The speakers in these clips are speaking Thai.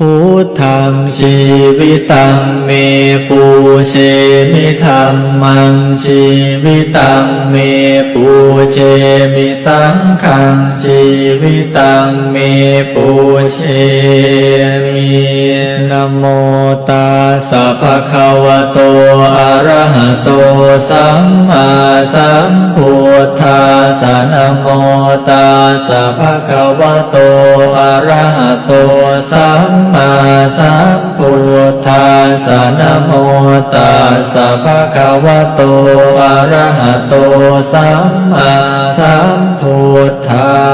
พุทธังชีวิตังเมปูเชมิธรรมังชีวิตังเมปูเชมิสังขังชีวิตังเมปูเชมิ นโมตัสสะภะคะวะโตอะระหะโตสัมมาสัมพุทธัสสะนโมตัสสะภะคะวะโตอะระหะโตสัมมาสัมพุทธัสสะนโมตัสสะภะคะวะโตอะระหะโตสัมมาสัมพุทธัส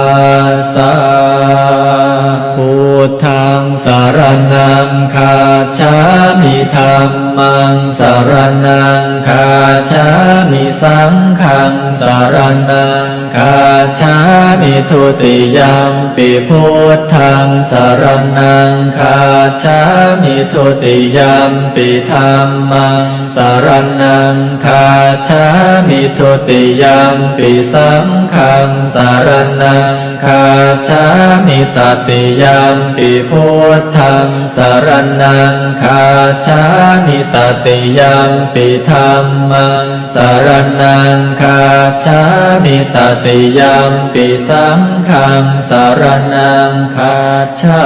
สารนังคาชามิธรรมังสารนังคาชามิสังฆังสารนังคาชามิทุติยมปิพุทธังสารนังคาชามิทุติยมปิธรรมัง สารนังคาชามิทุติยมปิสังฆังสารนังคาชามิตติยมปิพุทธังสารนังคาชามิตติยมปิธรรมังสารนังคาชามิตติยมปิสังฆังสารนังคาชา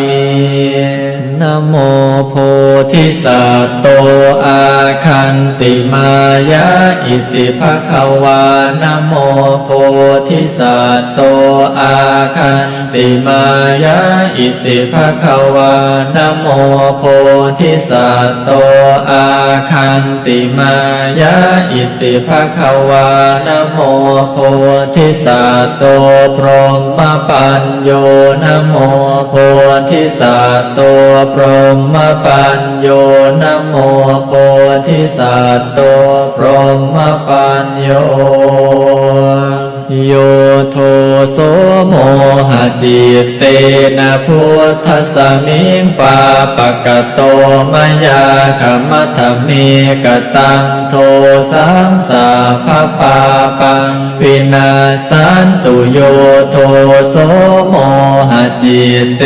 มิ นโมโพธิสัตโตอาคันติมายะอิติภะคะวานโมโพธิสัตโตอาคันติมายะอิติภควานะโมโพธิสัตโตอาคันติมายะอิติภควานโมโพธิสัตโตพรหมปัญโยนโมโพธิสัตโตพรหมปัญโยนะโมโพธิสัตว์โตพรหมปัญโยโยโทโสโมหจิตเตนะพุทธสมิงปาปะกะโตมยาขมัทเมกตังโทสังสาภปาปังวินาสันตุโยโทโสโมหจิตเต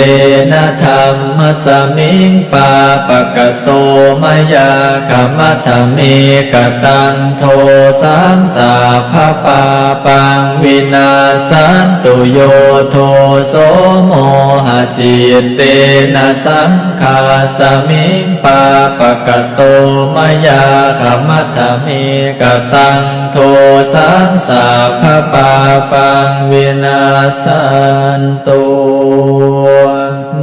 นะธรรมสมิงปาปะกะโตมยาขมัธเมกตังโทสังสาภาปาปังวินาสันตุโยโทโสโม จิตเตนะสังคาสมิงปาปะกะโตมยาขมัทเมกตังโทสังสาภาปาปังวินาสันตุ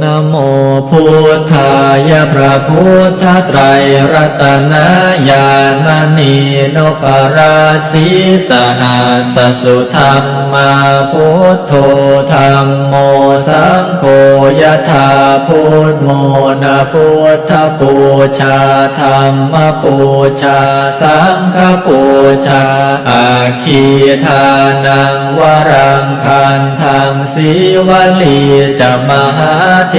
นะโมพุทธายะพระพุทธไตรรัตนญาณนีโนปราสีสหัสสุธรรมาพุทโธธรรมโม ยธาพุทโมนะพุทธปูชาธรรมปูชา สังฆปูชา อาคีทานังวรังคันทังสีวลีจะมหาเท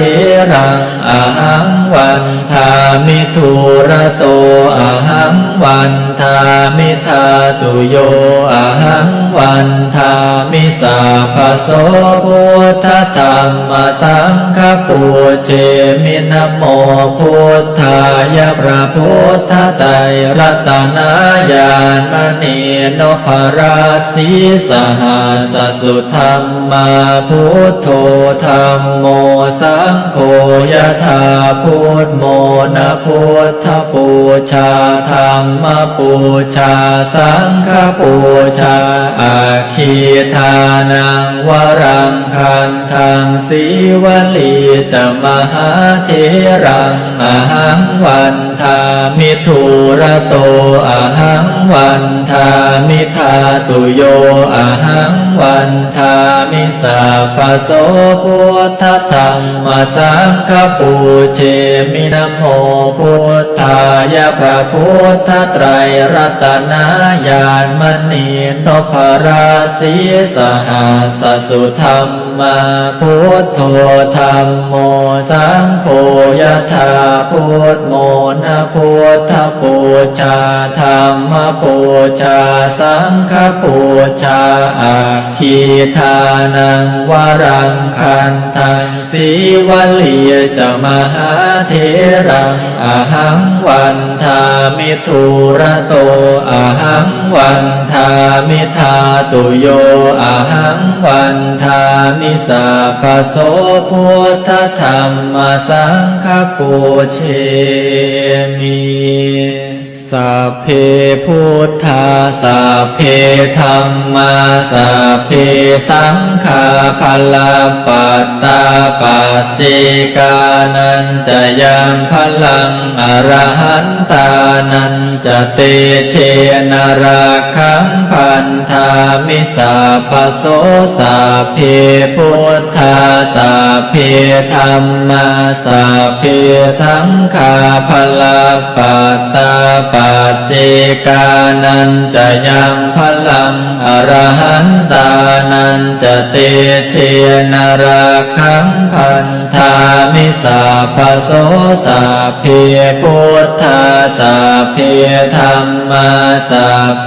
รังอาหังวันทามิทุระโตอาหังวันทามิทาตุโยอา นทามิสาภโสพุทธธรรมสังฆปูเจมินโมพุทธายะพระพุทธไตรรัตนายานมณีโนภราสีสหัสสุธรรมาพุทโธธรรมโมสังโฆยะธาพุทโมนะพุทธปูชาธรรมปูชาสังฆปูชาอาคีทานังวรังคันทังสีวลีจะมหาเทรังอาหังวันทามิทุระโตอาหังวันทามิทาตุโยอาหังวันทามิสาภโสพุทธธรรมสังฆปูเชมินโมพุทายะพระพุทธไตรรัตนายานมณีนพราสีสหัสสุธรรมาพุทโธธรรมโมสังโฆยะธาพุทโมนะพุทธปูชาธรรมปูชาสังฆปูชาอาคีทานังวรังคันทังสีวลีจะมหาเทรังอาหังวันันทามิทูระโตอาหังวันทามิธาตุโยอาหังวันทามิสาปโสพุทธธรรมสังคปูเชมี สัพเพพุทธาสัพเพธรรมาสัพเพสังฆาพลาปัตตาปัจเจกานันจะยังพลังอรหันตานัน จะเตเชนราคังพันธามิสาพโสสัพเพพุทธาสัพเพธรรมาสัพเพสังฆาพลาปัตตาปัจเจกานันจะยังพลังอรหันตานันจะเตเชนราคังพันธามิสาพโสสัพเพพุทธาสัพเพธรรมาสัพเพ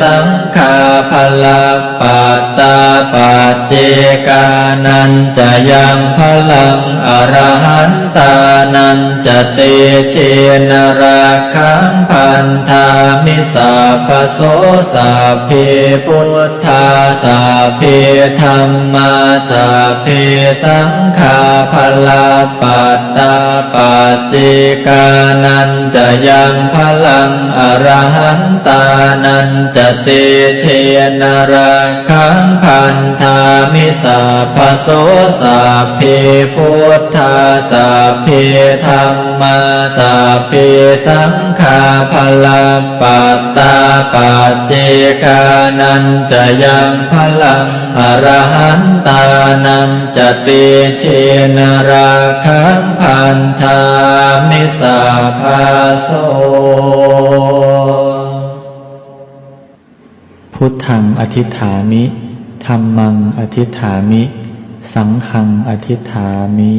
สังฆาพลาปัตตา ปัจเจกานันจะยังพลังอรหันตานันจะเตเชนราคังพันธามิสาพโสสัพเพพุทธาสัพเพธรรมาสัพเพสังฆาพลาปัตตาปัจเจกานันจะยังพลังอรหันตานันจะเตเชนราคังพันธามิสาพโสสัพเพพุทธาสัพเพธรรมาสัพเพสังฆาพลาปัตตาปัจเจกานันจะยังพลังอรหันตานันจะเตเชนราคังพันธามิสาพโสพุทธังอธิษฐามิ ธรรมังอธิษฐามิ สังฆังอธิษฐามิ